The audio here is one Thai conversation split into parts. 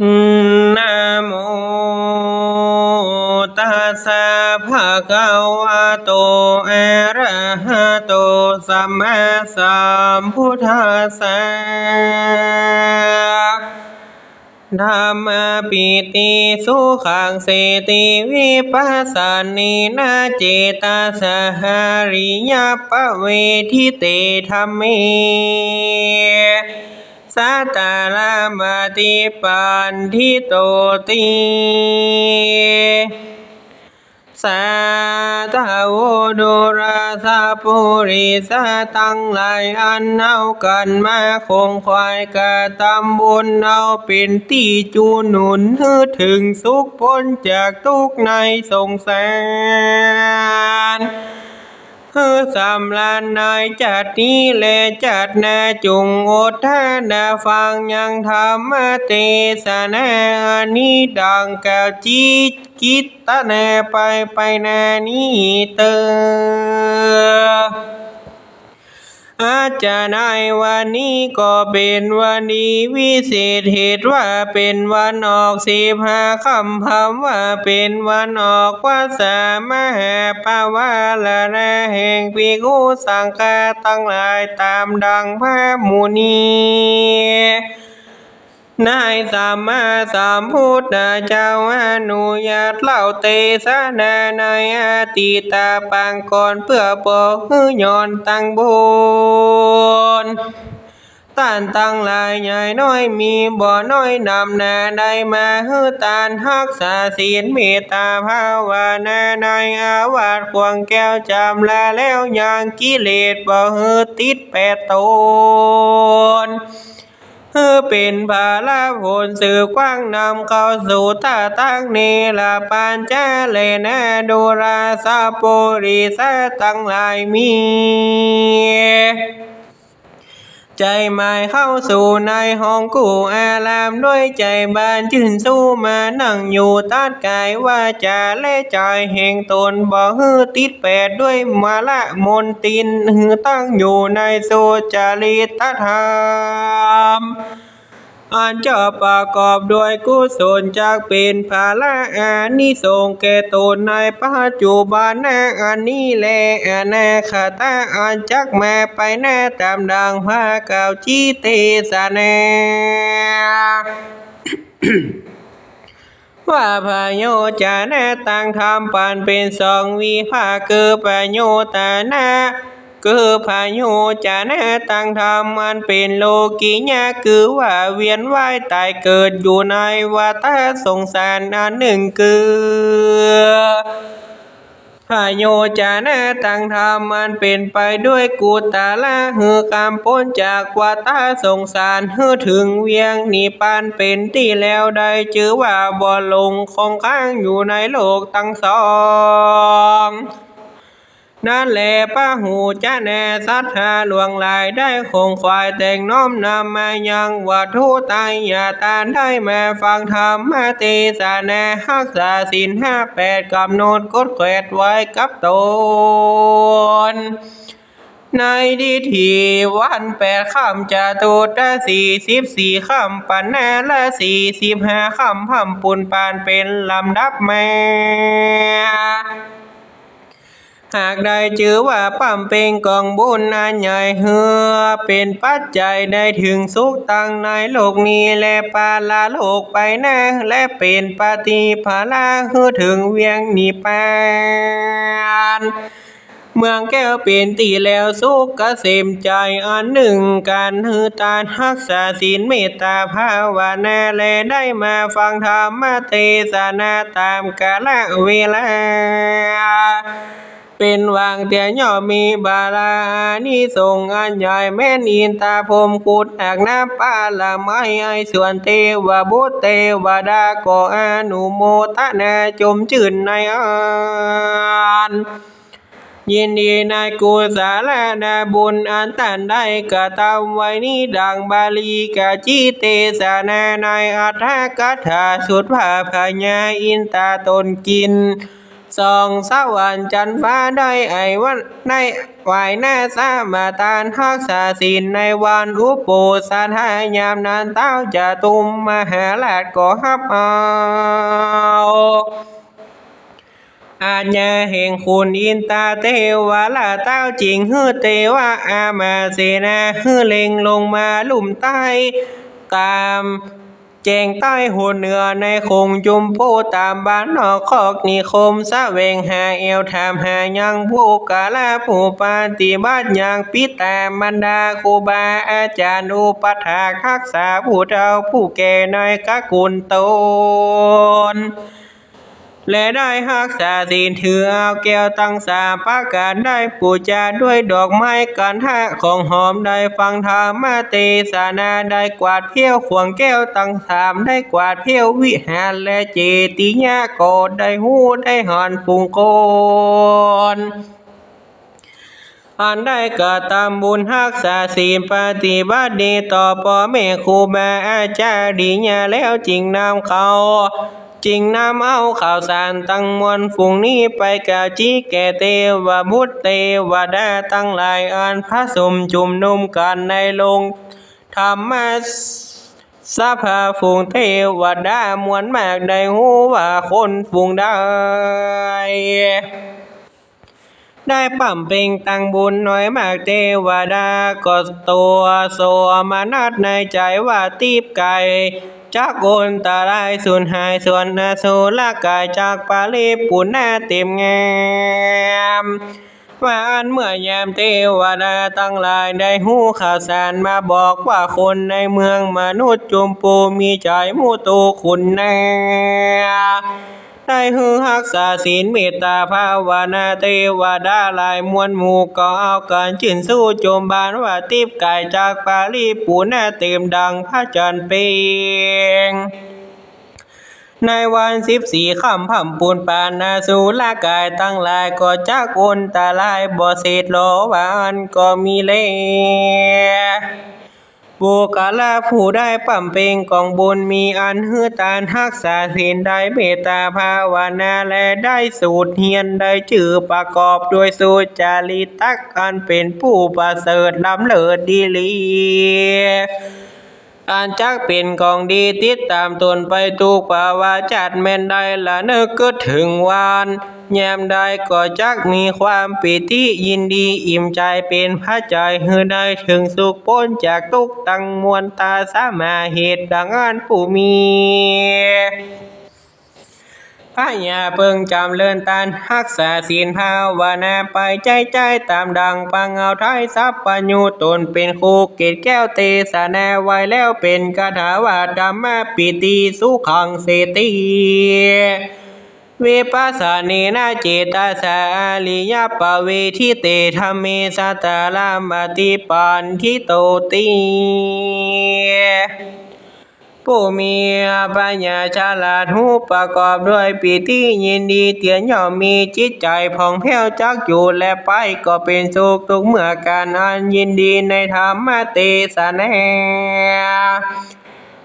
นะโมตัสสะภะคะวะโตอะระหะโตสัมมาสัมพุทธัสสะธัมมปิติสุขังเสติวิปัสสนินาเจตาสหาริยปะเวทิเตธัมเม สัตตารมาติปันทิโตติสัตโวโดราสาปุริสาตังหลายอันเอากันมาคงควายกะตำบุญเอาเป็นที่จูหนุนให้ถึงสุขพ้นจากทุกในสงสาร คือสำลานนายจัดนี้แลจัดนาจุงอดทานาฟังยังธรรมเตสนาอันนี้ดังแกล่าวจิตกิตตนาไปไปนานี้เตอ อาจจะในวันนี้ก็เป็นวันดีวิเศษเหตุว่าเป็นวันออกสิบห้าคำพำว่าเป็นวันออกว่าสามหาปาวาลนาแห่งปีกูสังกาตั้งหลายตามดังพระมุนี นายสัมมาสัมพุทธเจ้าอนุญาตเล่าเตสนาในอติตาปางก่อนเพื่อบอกให้ย้อนตั้งบุญต้านตั้งหลายใหญ่น้อยมีบ่อน้อยนำหนาได้มาให้ตานรักษาศีลเมตตาภาวนาในอาวาสควงแก้วจำลาแล้วยังกิเลสบ่ให้ติดแปดตน เพื่อเป็นภาลาผลสื่อกว้างนำเข้าสู่ตาตั้งเนลาปานจเลนะดูราสาปุริสาตั้งหลายมี ใจหมายเข้าสู่ในห้องกูอารามด้วยใจบานชื่นสู้มานั่งอยู่ตัดกายว่าจะเล่ใจแห่งตนบ่ฮือติดแปดด้วยมาละมนตินฮือตั้งอยู่ในโซจาริตธรรม อันจะประกอบด้วยกุศลจากเป็นภาละอานิสงส์แก่ตนในปัจจุบันนะอันนี้แลอนาคตาอันจักมาไปหน้าตามดังพระเก่าจิเตสนาว่าพาโยจานะตังธรรมปานเป็นสองวิภาคือปะโยตานะ คือพาโยจานะตังธรรมมันเป็นโลกิยะคือว่าเวียนว่ายตายเกิดอยู่ในวัฏสงสารอันหนึ่งคือพาโยจานะตังธรรมมันเป็นไปด้วยกุตาละหือกามพ้นจากวัฏสงสารหือถึงเวียงนิพพานเป็นที่แล้วได้ชื่อว่าบ่ลงคงค้างอยู่ในโลกทั้งสอง นั่นแหละป้าหูจะแน่สัทธาหลวงลายได้คงควายแต่งน้อมนำมายังวัตถุตายอย่าตาได้แมาฟังธรรมมาเตสานาหักษาสินห้าแปดกำหนดกฎเกดไว้กับตนในดิถีวันแปดคำจะตูดละสี่สิบสี่คำปันแนาละสี่สิบห้าคำพำปุนปานเป็นลำดับแม่ หากได้ชื่อว่าปั๊มเป็นกองบุญอันใหญ่เฮือ เป็นปัจจัยได้ถึงสุขตั้งในโลกนี้และปาลาโลกไปหน้าและเป็นปฏิภาลาเฮือถึงเวียงนิพพานเมืองแก้วเป็นตีแล้วสุขเกษมใจอันหนึ่งการฮือตานรักษาศีลเมตตาภาวนาและได้มาฟังธรรมเทศนาตามกาลเวลา เป็นวางเตียย่อมีบาลานิสงอันใหญ่แม่นอินตาพรมกุดอักน้ำปาละไม้ไอส่วนเทวบุตรเทวดาก็อนุโมทนาจมชื่นในอันยินดีในกุศลนาบุญอันท่านได้กระทำไว้นี้ดังบาลีกะจิเตสนาในอัฏฐกถาสุดภาพญาอินตาตนกิน สองสวรรค์จันทร์ฟ้าได้ไอวันในไหวหน้าสามาตานฮักษาศีลในวันอุปโปสาทายามนานเต้าจะตุมมหาลาดก็ฮับเอาอาญาแห่งคุณอินตาเทวาลาเต้าจริงฮือเตวะอามาเสนาฮือเล็งลงมาลุ่มใต้ตาม แจงใต้หูเหนือในคงจุมผู้ตามบ้านนอกคอกนิคมสะเวงหาเอวถามหายังผู้กาลาผู้ปฏิบัติยังปิตามันดาครูบาอาจารย์อุปัฏฐาคักษาผู้เฒ่าผู้แก่น้อยกะกุลตน และได้ฮักษาศีลถือเอาแก้วตั้งสามประการได้ปูจาด้วยดอกไม้กันทะของหอมได้ฟังธรรมเทศนาได้กวาดเพี้ยวขวงแก้วตั้งสามได้กวาดเพี้ยววิหารและเจติยาโกดได้หูได้หอนปุงโกนอันได้กระทำบุญรักษาศีลปฏิบัติดีต่อพ่อแม่ครูบาอาจารย์ดีญาแล้วจริงนำเขา จริงนำเอาข่าวสารตั้งมวลฝูงนี้ไปกาจีแก่เทวบุตรเทวดาตั้งหลายอันพระสมจุมนุมกันในโรงธรรมสภาฝูงเทวดามวลมากได้หูว่าคนฝูงได้ได้ปั่มเป่งตังบุญน้อยมากเทวดาก็ตัวโสมานัดในใจว่าตีบไก่ จากโกนตาลายสูญหายส่วนนาสูลกายจากปาลีปุณนาเต็มงามว่าอันเมื่อยามเทวดาตั้งหลายได้หูข่าวสารมาบอกว่าคนในเมืองมนุษย์จุมปูมีใจมูตูคุณแน่ ได้ฮือรักษาศีลเมตตาภาวนาเทวดาลายมวลหมู่ก็เอาการจินสู้โจมบานว่าติบกายจากปาลีปูนาเต็มดังพระจันทร์เปงในวันสิบสี่คำพำปูนปานนาสูลากายตั้งหลายก็จากอนตาลายบ่เสร็จโลวานก็มีเล บุกาลาผู้ได้ปั่มเป่งกองบุญมีอันฮือตานรักษาศีลได้เมตตาภาวนาและได้สูตรเฮียนได้ชื่อประกอบด้วยสูตรจาริตักอันเป็นผู้ประเสริฐล้ำเลิศดีลีอันจักเป็นของดีติดตามตนไปทุกภาวะจัดแม่นได้ละนึกก็ถึงวาน ยามใดก็จักมีความปิติยินดีอิ่มใจเป็นพระใจฮือได้ถึงสุขพ้นจากทุกตังมวลตาสามาเหตุดังอันผู้มีพระยาเพิ่งจำเลินตันรักษาศีลภาวนาไปใจใจตามดังปังเอาท้ายทรัพย์ปัญญูตนเป็นครูเกตแก้วเตสนาไว้แล้วเป็นคาถาวาธรรมปิติสุขังเสติ วิปัสสนีนาเจตสาลิยปเวทิเตธรรมเมสัตตาลามติปันทิโตติผู้มีปัญญาฉลาดหูประกอบด้วยปีติยินดีเตียนย่อมมีจิตใจผ่องแผ้วจักอยู่และไปก็เป็นสุขทุกเมื่อการอันยินดีในธรรมเตสนา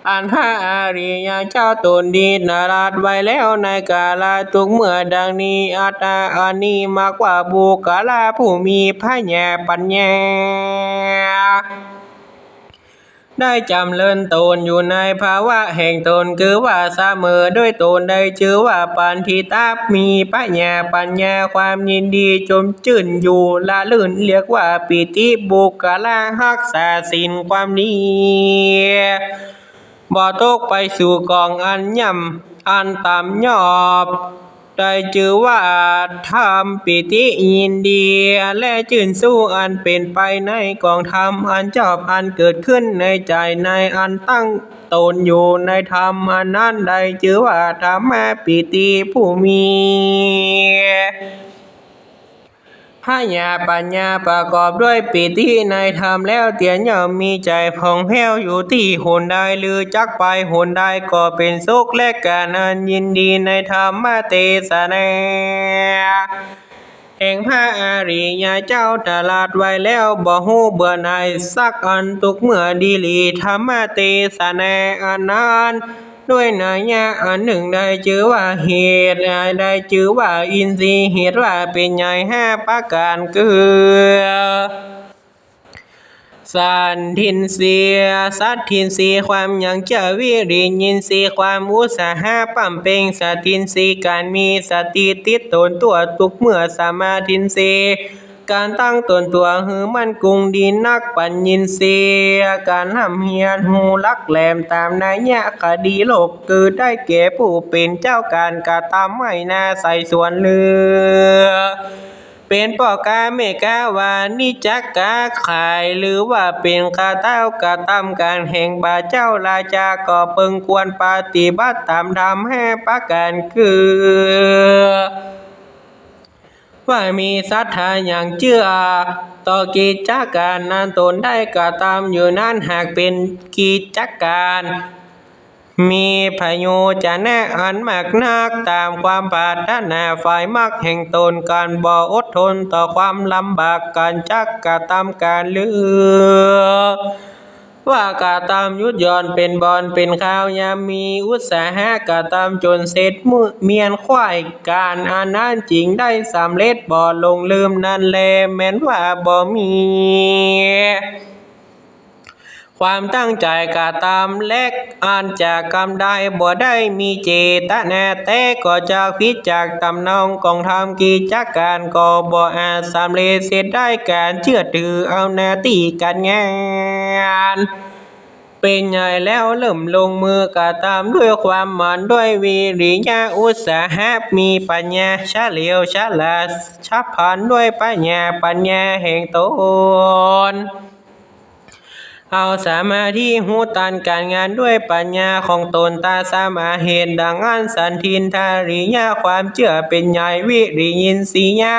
อันพระอริยเจ้าตนดีนาราดไว้แล้วในกาลทุกเมื่อดังนี้อัตตาอันนี้มากกว่าบุคลาผู้มีพระญาปัญญาได้จำเริญตนอยู่ในภาวะแห่งตนคือว่าเสมอด้วยตนได้ชื่อว่าปันทิตามีปัญญาปัญญาความยินดีจมจื่นอยู่ละลื่นเรียกว่าปิติบุคลารักษาสินความนี้ บ่ตกไปสู่กองอันย่ำอันต่ำยอบได้ชื่อว่าธรรมปิติยินดี และจื่นสู้อันเป็นไปในกองธรรมอันชอบอันเกิดขึ้นในใจในอันตั้งตนอยู่ในธรรมอันนั้นได้ชื่อว่าธรรมปิติผู้มี พระญาปัญญาประกอบด้วยปิติในธรรมแล้วเตียนย่อมมีใจผ่องแผ้วอยู่ที่หนใดหรือจักไปหนใดก็เป็นสุขและการอันยินดีในธรรมเทศนาแห่งพระอริยเจ้าตลาดไว้แล้วบ่ฮู้เบื่อหน่ายสักอันทุกเมื่อดีลีธรรมเทศนาอันนั้น ด้วยนัยยะอันหนึ่งได้ชื่อว่าเหตุได้ชื่อว่าอินทรีย์เหตุว่าเป็นใหญ่ห้าประการคือสันทินเสีย สัตทินเสียความยังเจวิริยินเสียความอุตสาหะปั่มเป่งสัตทินเสียการมีสติติดตนตัวทุกเมื่อสมาธินเสี การตั้งตนตัวหือมันกุงดีนักปัญญินเสียการทำเฮียนหูลักแหลมตามนัยยะคดีโลกคือได้แก่ผู้เป็นเจ้าการกระทำไม่น่าใส่ส่วนเลือเป็นปอกาเมกาวานิจักกาขายหรือว่าเป็นคาเต้ากระทำการแห่งบาเจ้าราจาก็เปิงควรปฏิบัติตามธรรมให้ประการคือ ว่ามีศรัทธาอย่างเชื่อ ต่อกิจการนั้นตนได้กระทำอยู่นั้นหากเป็นกิจการ มีพโยจะแนะอันมากนักตามความปรารถนาฝ่ายมักแห่งตนการบ่อดทนต่อความลำบากการจักกระทำการเลือ ว่ากาตามยุดยอนเป็นบอนเป็นข้าวยามมีอุตสาหะกาตามจนเสร็จมือเมียนควายการอานนั้นจริงได้สำเร็จบ่ลงลืมนั่นแลแม้นว่าบ่มี ความตั้งใจกาตามแลกอ่านจากกรรมได้บ่ได้มีเจตนาแต่ก็จากพิจากตำนองกองทำกิจการก็บ่อาจสำเร็จเสร็จได้การเชื่อถือเอาหน้าที่การงานเป็นใหญ่แล้วเริ่มลงมือกระทำด้วยความหมันด้วยวิริยะอุตสาหะมีปัญญาเฉลียวฉลาดฉับพันด้วยปัญญาปัญญาแห่งตน เอาสามาธิหูตันการงานด้วยปัญญาของตนตาสามาเหตุดังอันสันทินทาริยะความเชื่อเป็นใหญ่วิริยินสียะ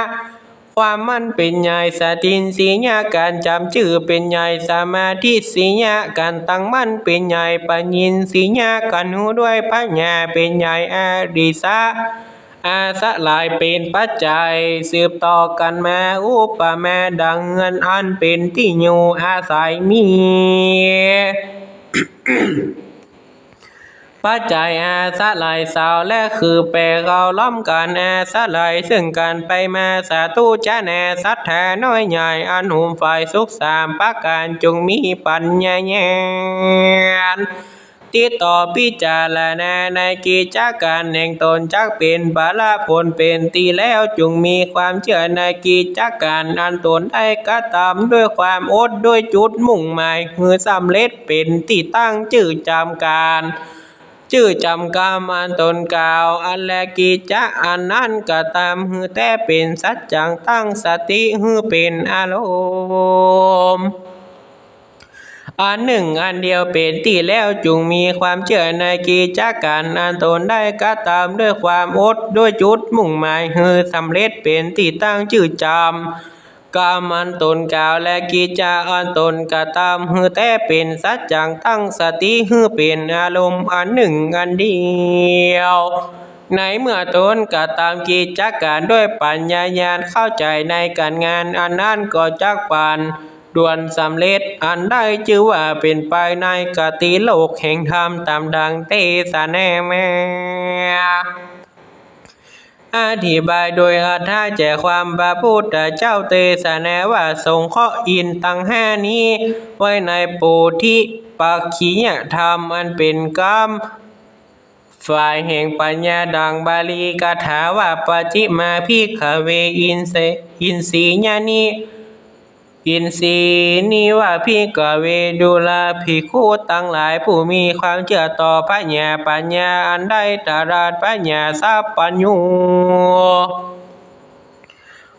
ความมั่นเป็นใหญ่สตินสียะการจำชื่อเป็นใหญ่สมาธิสียะการตั้งมั่นเป็นใหญ่ปัญญินสียะการหูด้วยปัญญาเป็นใหญ่อริสะ อาสะลายเป็นปัจจัย สืบต่อกันแมาอุปมาดังเงินอันเป็นที่อยู่อาศัยมี ปัจจัยอาสะลายสาวและคือแปรเราล้อมกันอาสะลายซึ่งกันไปมาสาธุจาแนศรัทธาน้อยใหญ่อันหุมฝ่ายสุขสามประการจงมีปัญญาแยน ติดต่อพิจารณาในกิจการแห่งตนจักเป็นบาลผลเป็นตีแล้วจึงมีความเชื่อในกิจการอันตนได้กระทำด้วยความอดด้วยจุดมุ่งหมายคือสำเร็จเป็นที่ตั้งจื่อจำการชื่อจำกรรมอันตนกล่าวอันแลกิจจะอันนั้นก็ตามฮือแต่เป็นสัจจังตั้งสติฮือเป็นอารมณ์ อันหนึ่งอันเดียวเป็นที่แล้วจุงมีความเชื่อในกิจการอันตนได้ก็ตามด้วยความอดด้วยจุดมุ่งหมายฮือสำเร็จเป็นที่ตั้งชื่อจำกรรมอันตนกล่าวและกิจาอันตนก็ตามฮือแต่เป็นสัจจังตั้งสติฮือเป็นอารมณ์อันหนึ่งอันเดียวในเมื่อตนก็ตามกิจการด้วยปัญญาญาณเข้าใจในการงานอันนั้นก็จักปาน ด่วนสำเร็จอันได้ชื่อว่าเป็นไปในกติโลกแห่งธรรมตามดังเทศแนแม่อธิบายโดยอัธาแจกความพระพุทธเจ้าเทศนาว่าทรงเคราะห์อินตั้งห้านี้ ไว้ในปุธิปักขียธรรมอันเป็นกรรม ฝ่ายแห่งปัญญาดังบาลีกถาว่าปจิมาพิขเวอินเสอินสีญานิ อินสีนิว่าพิกเวดุลาภิกขุตั้งหลายผู้มีความเชื่อต่อพระญาปัญญาอันได้ตราดพระญาสัพปัญญู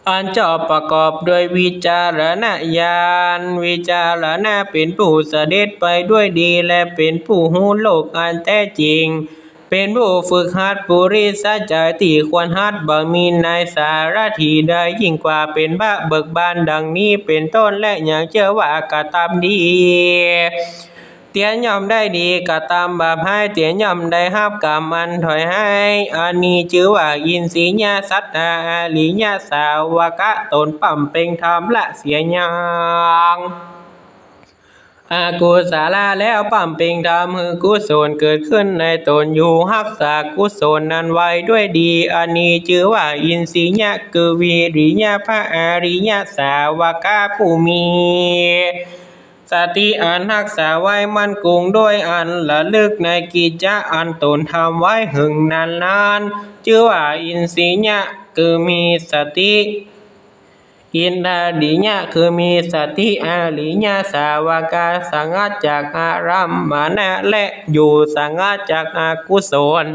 อันเจาประกอบด้วยวิจารณญาณวิจารณะเป็นผู้เสด็จไปด้วยดีและเป็นผู้หูโลกอันแท้จริง เป็นผู้ฝึกหัดปุริสใจที่ควรหัดบ่มีในสารถีใดยิ่งกว่าเป็นพระเบิกบานดังนี้เป็นต้นและอย่างเชื่อว่ากระทำดีเตียนย่อมได้ดีกระตามบาปให้เตียนย่อมได้รับกรรมอันถอยให้อันนี้ชื่อว่าอินทรีญาสัตตาลิญาสาวกะตนปั่มเป่งธรรมละเสียยัง อากุศลาแล้วปั๊มป่งทำให้กุศลเกิดขึ้นในตนอยู่รักษากุศลนั้นไว้ด้วยดีอันนี้ชื่อว่าอินทรียะคือวิริยะพระอริยสาวกาผู้มีสติอันรักษาไว้มั่นคงด้วยอันระลึกในกิจจะอันตนทำไว้หึงนานนานๆชื่อว่าอินทรียะคือมีสติ อินทาดิญะคือมีสติอาริญะสาวกาสังฆจากอารัมมานะและอยู่สังฆจากอากุศล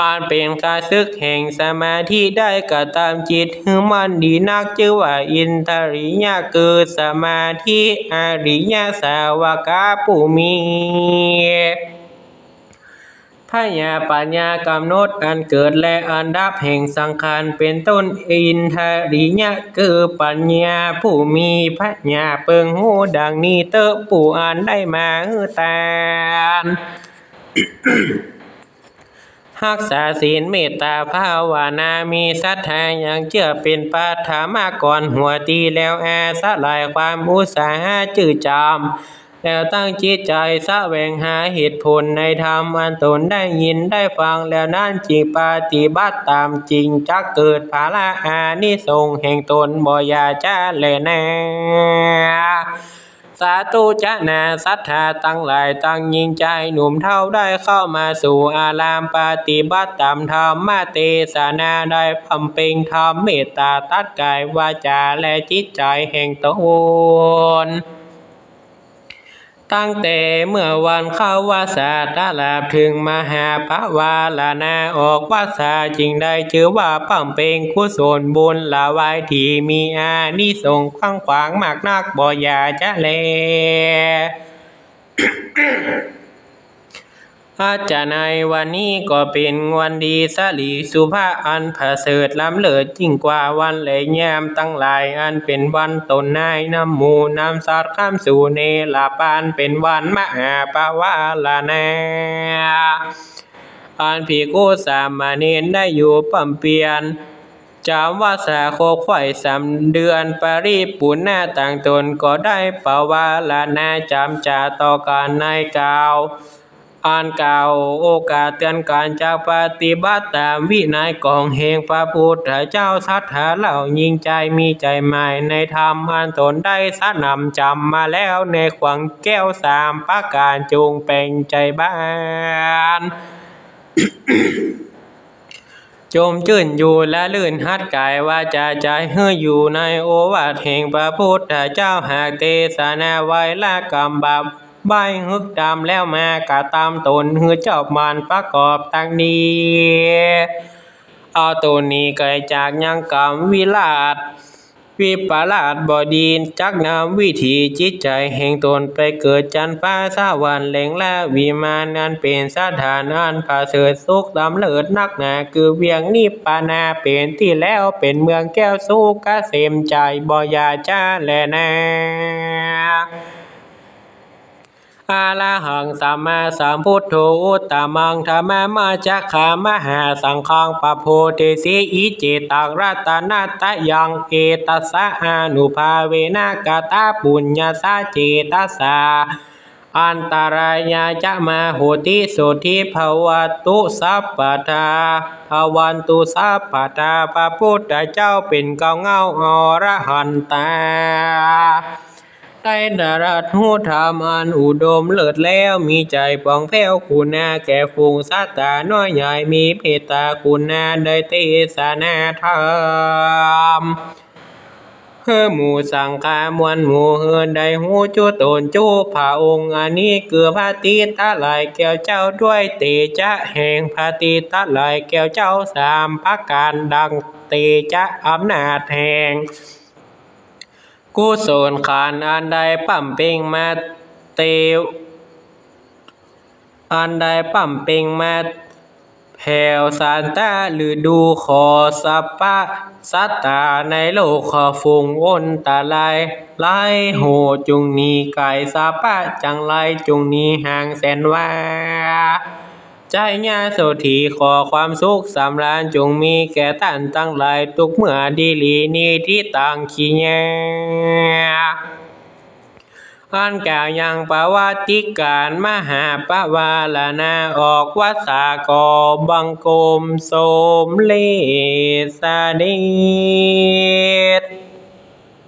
อันเป็นการซึกแห่งสมาธิได้กระตามจิตหมันดีนักชื่อว่าอินทริยะคือสมาธิอาริยะสาวกาผู้มี พญาปัญญากำหนดอันเกิดและอันดับแห่งสังขารเป็นต้นอินทริยะคือปัญญาผู้มีพระญาเปิงหูดังนี้เตอผู้อ่านได้มาฮือตานรักษาศีลเมตตาภาวนามีศรัทธาอย่างเชื่อเป็นปัฐมากรหัวตีแล้วแอสลายความอุตสาหะจืดจาม แล้วตั้งจิตใจแวงหาเหตุผลในธรรมอันตนได้ยินได้ฟังแล้วนั่นจิงปฏิบัติตามจริงจะเกิดภาละอานิสงส์แห่งตนบ่ยาจ้าเลยนะสาธุจะนาศรัทธาตั้งหลายตั้งยิงใจหนุ่มเท่าได้เข้ามาสู่อารามปฏิบัติตามธรรมมาเตสนาได้พำเพ็งธรรมเมตตาตัดกายวาจาและจิตใจแห่งตน ตั้งแต่เมื่อวันเข้าวาสาตาลาบถึงมหาปวาลานาออกวาสาจึงได้ชื่อว่าปั้มเป็นกุศลบุญละไว้ที่มีอานิสงส์ขวางขวางมากนักบ่อยาจะเล อาจารย์ในวันนี้ก็เป็นวันดีสลีสุภาพอันประเสริฐล้ำเลิศยิ่งกว่าวันเลยยมตั้งหลายอันเป็นวันตนนายน้ำหมูน้ำสัตว์ข้ามสู่เนลาปานเป็นวันมหาปวาลานาอันผีกูสามเณรได้อยู่ปั่มเปียนจำว่าสาโคไข่สามเดือนปริปุณหน้าต่างตนก็ได้ปวาลานาจำจ่าต่อการในกล่าว อ่านกล่าวโอกาสเตือนการจากปฏิบัติตามวินัยของแห่งพระพุทธเจ้าสัทธาเหล่ายิ่งใจมีใจหมายในธรรมอันตนได้สนำจำมาแล้วในขวังแก้วสามประการจงเป็นใจบ้านจมจื่นอยู่และลื่นหัดกายว่าจะใจเฮืออยู่ในโอวาทแห่งพระพุทธเจ้าหากเทศนาไว้ละกรรมบาป ใบฮึกตามแล้วมากะตามตนเฮือเจ้ามันประกอบตั้งนี้เอาตัวนี้เกิดจากยังกรรมวิลาศวิปลาสบดีจักนำวิถีจิตใจแห่งตนไปเกิดจันฟ้าสวรรค์แหลงและวิมานนั้นเป็นสถานอันประเสริฐสุขลำเลิศนักหนาคือเวียงนิพพานาเป็นที่แล้วเป็นเมืองแก้วสุขเกษมใจบอยาจ้าแลนา อาลาหังสัมมาสัมพุทโธอุตตมังธรรมมาจักขามหาสังฆังปะโพธิสีอิเจตังรัตนาตยังเอตัสสะอานุภาเวนากตาปุญญาสาเจตัสสาอันตรายาจะมาโหติสุธิภวตุสัพพทาภวันตุสัพพทาพระพุทธเจ้าเป็นเกาเงาอรหันตา ได้ดารัตหูธรรมอันอุดมเลิศแล้วมีใจปองแผ้วคุณาแก่ฝูงสัตตาน้อยใหญ่มีเมตาคุณาได้เทศนาธรรมเฮือหมู่สังฆามวลหมู่เฮือได้หูจูตนจูพระองค์อันนี้เกือพระติตะหลายแก้วเจ้าด้วยเตจะแห่งพระติตะหลายแก้วเจ้าสามประการดังเตจะอำนาจแห่ง กุศลขานอันใดปั่มเป่งมาเตวอันใดปั่มเป่งมาแผ่วสารตาหรือดูขอสัพพะสัตตาในโลกขอฟุงอ้นตาลายไล่โหจุงนี้ไก่สัพพะจังไรจุงนี้ห่างแสนว่า ใจญาโสธีขอความสุขสำราญจงมีแก่ท่านทั้งหลายทุกเมื่อดีลีนีที่ต่างขีแยอันกล่าวยังปวัติการมหาปวารณาออกวัสากอบังกมสมเลสเนช